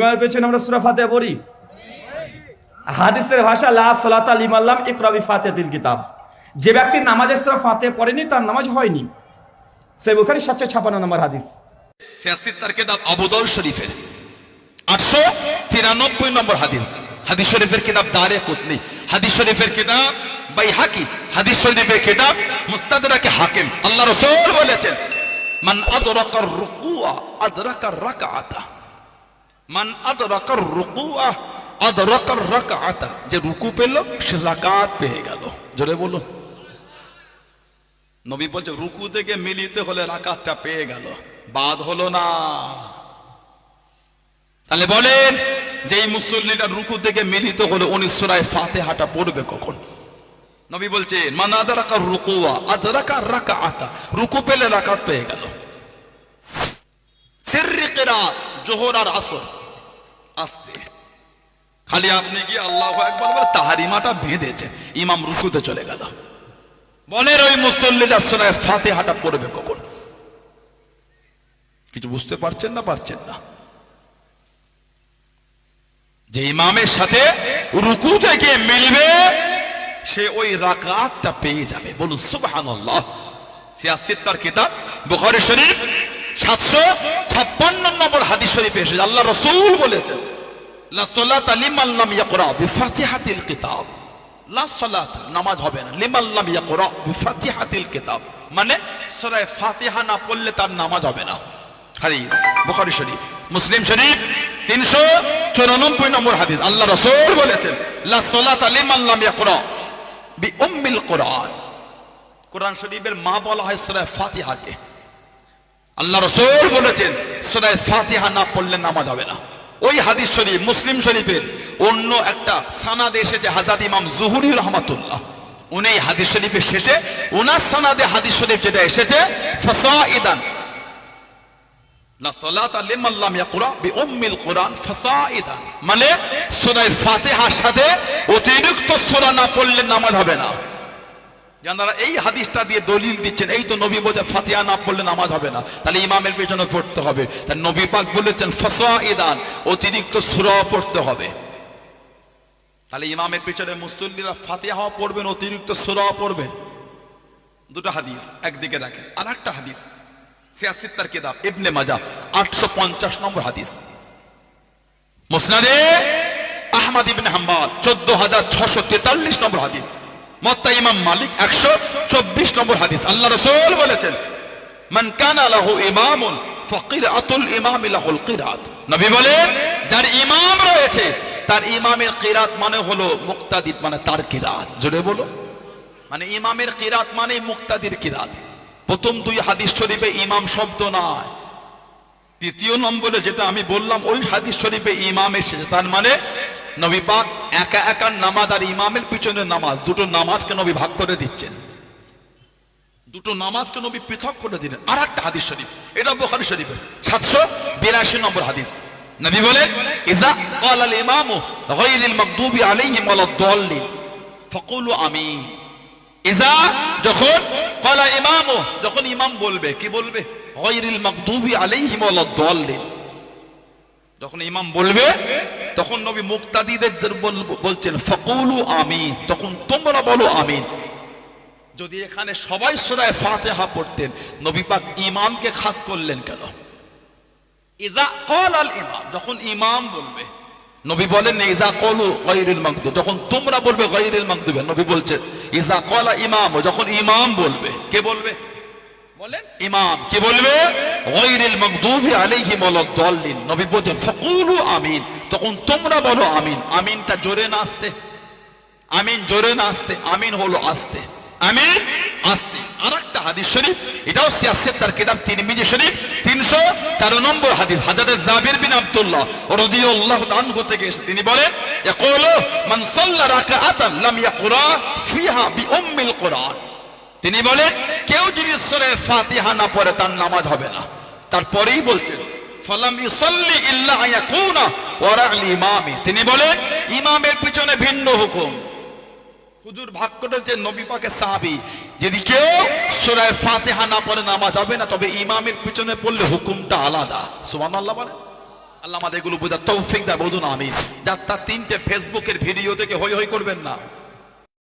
ইমামের পেছনে আমরা সুরা ফাতে পড়ি? হাদিসের ভাষা, লা সালাতা ইকরাবি ফাতিহাতিল কিতাব। যে ব্যক্তি নামাজের সুরা ফাতে পড়েনি, তার নামাজ হয়নি। সে বুখারী 756 নম্বর হাদিস। সিয়াসির তার কিতাব আবুদল শরীফের। আটশো তিরানব্বই নম্বর হাদিস। হাদিস শরীফের কিতাব দারে কুতনি। হাদিস শরীফের কিতাব বাই হাকি হাদিস শরীফের কিতাব মুস্তাদরাকে হাকিম। আল্লাহ রাসূল বলেছেন, মান আদরাকার রুকুআ আদরাকার রাকাআতা। মান আদরাকার রুকুআ আদরাকার রাকাআতা। যে রুকু পেল, সে রাকাত পেয়ে গেল। জোরে বলুন। নবী বলছে, রুকু থেকে মিলিতে হলে রাকাতটা পেয়ে গেল। বাদ হলো না। তাহলে বলেন যে এই মুসল্লিটা রুকু থেকে মিলিত হলো, উনি সুরায় ফাতেহাটা পড়বে কখন? নবী বলছে, মান আদরাকা রুকুয়া আদরাকা রাকা আতা রুকু পেলে রাকাত পেয়ে গেল। সিররি কিরাত, জোহর আর আসর। আস্তে। খালি আপনি গিয়ে আল্লাহু আকবার বলে তাহারিমাটা বেঁধেছে। ইমাম রুকুতে চলে গেল। বলেন ওই মুসল্লিটা সুরায় ফাতেহাটা পড়বে কখন? কিছু বুঝতে পারছেন না পারছেন না। যে ইমামের সাথে রুকু থেকে মিলবে, সে ওই রাকাতটা পেয়ে যাবে। বলুন, সুবহানাল্লাহ। সিয়াসিত তার কিতাব, বুখারী শরীফ সাতশো ছাপ্পান্ন নম্বর হাদিস শরীফে এসেছে। আল্লাহ রসুল বলেছেন, লা সালাতা লিমান লাম ইয়াকরা বিফাতিহাতিল কিতাব। লা সালাত, নামাজ হবে না। লিমান লাম ইয়াকরা বিফাতিহাতিল কিতাব। মানে সূরা ফাতিহা না পড়লে তার নামাজ হবে না। হাদিস, বুখারী শরীফ, মুসলিম শরীফ, তিনশো চুরানব্বই নম্বর হাদিস। আল্লাহ রসুল বলেছেন, লা সালাতা লিমান লাম ইয়াকরা বি উম্মিল কোরআন। কোরআন শরীফের মা বলা হয় সূরা ফাতিহাকে। আল্লাহ রসুল বলেছেন সূরা ফাতিহা না পড়লে নামাজ হবে না। ওই হাদিস শরীফ, মুসলিম শরীফের অন্য একটা সানাদ এসেছে হাজাদ ইমাম জুহুরি রহমাতুল্লাহ। উনি হাদিস শরীফের শেষে ওনার সানাদে হাদিস শরীফ যেটা এসেছে ফাসাইদান লা সালাতা লিমান লাম ইয়াকরা বিউম্মিল কোরআন ফাসাইদান মানে সূরা ফাতিহার সাথে অতিরিক্ত সূরা না পড়লে নামাজ হবে না। যারা এই হাদিসটা দিয়ে দলিল দিচ্ছেন, এই তো নবী বলছে, ফাতিহা না পড়লে নামাজ হবে না। তাহলে ইমামের পেছনে পড়তে হবে। তাই নবী পাক বলেছেন ফাসাইদান অতিরিক্ত সূরা পড়তে হবে। তাহলে ইমামের পেছনে মুসল্লিরা ফাতিহা পড়বেন, অতিরিক্ত সূরা পড়বেন। দুটো হাদিস একদিকে রাখেন। আর একটা হাদিস সিয়াসিত্তার কিতাব, ইবনে মাজা আটশো পঞ্চাশ নম্বর হাদিস। মুসনাদে আহমদ ইবনে হাম্বাল চোদ্দ হাজার ছশো তেতাল্লিশ নম্বর হাদিস। মত্তা ইমাম মালিক একশো চব্বিশ নম্বর হাদিস। আল্লাহ রসুল বলেছেন, মান কানা লাহু ইমামুন ফাকিরাতুল ইমাম লাহুল কিরাত। নবী বলেন, যার ইমাম রয়েছে, তার ইমামের কিরাত মানে হলো মুক্তাদিদ মানে তার কিরাত। জোরে বলো। মানে ইমামের কিরাত মানে মুক্তাদির কিরাত। প্রথম দুই হাদিস শরীফে ইমাম শব্দ নয় তৃতীয় নম্বরে যেটা আমি বললাম, ওই হাদিস শরীফে ইমাম এসেছে। তার মানে নবী পাক একা একা নামাজ আর ইমামের পিছনে নামাজ দুটো নামাজকে নবী ভাগ করে দিচ্ছেন দুটো নামাজকে নবী পৃথক করে দিলেন আর একটা হাদিস শরীফ এটা বোখারি শরীফে সাতশো বিরাশি নম্বর হাদিস নবী বলে ইজা قال الامام غير المغضوب عليهم ولا الضالين فقولوا আমিন ইজা যখন কলা ইমাম যখন ইমাম বলবে কি বলবে গয়রিল মাগদুবি আলাইহিম ওয়ালাদ-দাল্লিন যখন ইমাম বলবে, তখন নবী মুক্তাদিদের বল- বলছেন, ফাকুলু আমিন। তখন তোমরা বলো আমিন। যদি এখানে সবাই সূরা ফাতিহা পড়তেন, নবী পাক ইমামকে খাস করলেন কেন? ইজা কল আল ইমাম, যখন ইমাম বলবে, নবী বলেন, ইজা কলু গায়রুল মাগদুব। যখন তোমরা বলবে গায়রুল মাগদুব নবী বলছেন, ইজা কলা ইমাম। যখন ইমাম বলবে, কে বলবে? ইমাম কে বলবে? গায়রুল মাগদুবি আলাইহিম ওয়ালাদ-দাল্লিন নবী বলছেন ফাকুলু আমিন। তখন তোমরা বলো আমিন। আমিনটা জোরে না আমিন জোরে না আমিন হলো আসতে। আমিন আসতে। আর একটা হাদিস শরীফ, এটাও সিয়াসের তার কিতাব, তিরমিজি শরীফ, তিনশো তেরো নম্বর হাদিস। হাজারের জাবির বিন আব্দুল্লাহ রাদিয়াল্লাহু আনহু থেকে এসে তিনি বলেন, ইয়াকুলু মান সাল্লা রাকাআতান লাম ইয়াকরা ফিহা বিউম্মিল কোরআন। তিনি বলেন, কেউ যদি সূরা ফাতিহা না পড়ে, তার নামাজ হবে না। তারপরেই বলছেন, ফালাম ইউসাল্লি ইল্লা আয়াকুনা ওয়ারা'ল ইমামি। তিনি বলেন, ইমামের পিছনে ভিন্ন হুকুম। হুজুর ভাগ করেছে নবী পাকে সাহাবী, যদি কেউ সূরা ফাতিহা না পড়ে, নামাজ হবে না, তবে ইমামের পিছনে পড়লে হুকুমটা আলাদা। সুবহানাল্লাহ বলে আল্লাহ আমাদের এগুলো বোঝা তৌফিক দা বলুন আমি যার তার তিনটে ফেসবুকের ভিডিও থেকে হই হই করবেন না।